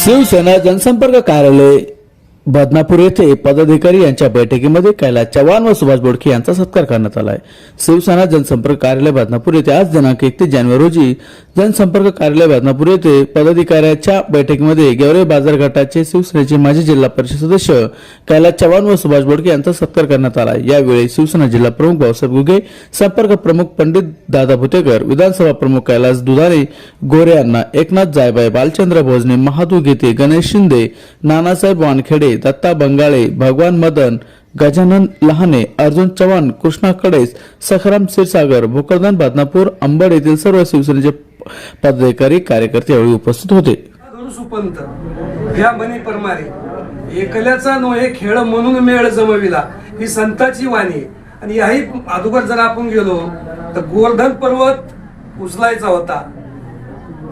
शिवसेना जनसंपर्क कार्यालय बदनापूर येथे पदाधिकारी यांच्या बैठकीमध्ये कैलास चव्हाण व सुभाष बोडके यांचा सत्कार करण्यात आला आहे शिवसेना जनसंपर्क कार्यालय बदनापूर येथे आज दिनांक एकतीस जानेवारी रोजी जनसंपर्क कार्यालय बदनापूर येथे पदाधिकाऱ्याच्या बैठकीमध्ये गेवरे बाजार गटाचे शिवसेनेचे माजी जिल्हा परिषद सदस्य कैलास चव्हाण व सुभाष बोडके यांचा सत्कार करण्यात आला. यावेळी शिवसेना जिल्हा प्रमुख भाऊसाहेब गुगे संपर्क प्रमुख पंडित दादा भुतेकर विधानसभा प्रमुख कैलास दुधारे गोरे यांना एकनाथ जायबाई बालचंद्र भोजने महादू गीते गणेश शिंदे नानासाहेब वानखेडे दत्ता बंगाळे भगवान मदन गजानन लहाने अर्जुन चव्हाण कृष्णा कडेस सखाराम क्षीरसागर भोकरदान बदनापूर अंबड येथील सर्व शिवसेनेचे पदाधिकारी कार्यकर्ते यावेळी उपस्थित होते. सुपंत या मनी परमारे एकल्याचा नोहे खेळ म्हणून मेळ जमविला ही संताची वाणी आणि याही अगोदर जर आपण गेलो तर गोवर्धन पर्वत उचलायचा होता.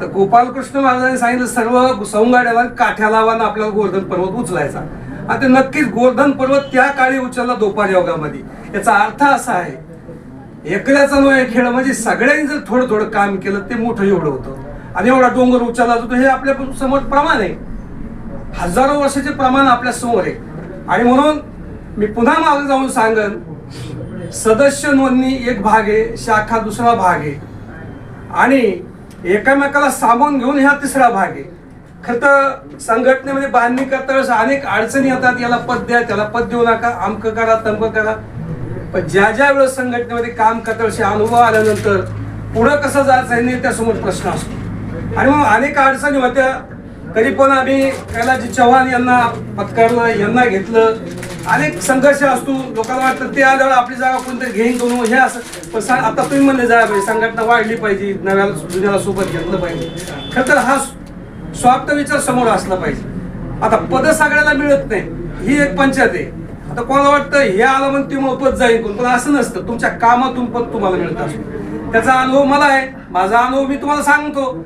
तर गोपालकृष्ण महाराजांनी सांगितलं सर्व सौंगाड्याला काठ्या लावानं आपल्याला गोवर्धन पर्वत उचलायचा. आणि नक्कीच गोवर्धन पर्वत त्या काळी उचलला दोपार योगामध्ये याचा अर्थ असा आहे एकल्याचा नव्हे खेळ म्हणजे सगळ्यांनी जर थोडं थोडं काम केलं ते मोठं एवढं होतं. आणि एवढा डोंगर उचलला जातो हे आपल्यासमोर प्रमाण आहे. हजारो वर्षाचे प्रमाण आपल्यासमोर आहे. आणि म्हणून मी पुन्हा मागे जाऊन सांगन सदस्य नोंदणी एक भाग आहे शाखा दुसरा भाग आहे. आणि एकामेकाला सामावून घेऊन ह्या तिसरा भाग आहे. खरं तर संघटनेमध्ये बांधणी करता वेळेस अनेक अडचणी येतात याला पद द्या त्याला पद देऊ नका आमकं करा तमकं करा. पण ज्या ज्या वेळेस संघटनेमध्ये काम करताशी अनुभव आल्यानंतर पुढं कसं जायचं हे त्यासमोर प्रश्न असतो. आणि मग अनेक अडचणी होत्या. तरी पण आम्ही कैलाजी चव्हाण यांना पत्करलं यांना घेतलं. अनेक संघर्ष असतो. लोकांना वाटतं ते आल्यावर आपली जागा कोणतरी घेईन दोन हे असं. पण सांग आता तुम्ही म्हणले जायला पाहिजे संघटना वाढली पाहिजे नव्याला जुन्याला सोबत घेतलं पाहिजे. खरं तर हा स्वार्थ विचार समोर असला पाहिजे. आता पद सगळ्याला मिळत नाही. ही एक पंचायत आहे. आता कोणाला वाटतं हे आलं म्हणून ती मोफत जाईल कोण? पण असं नसतं. तुमच्या कामातून पण तुम्हाला मिळत असतं. त्याचा अनुभव मला आहे माझा अनुभव मी तुम्हाला सांगतो.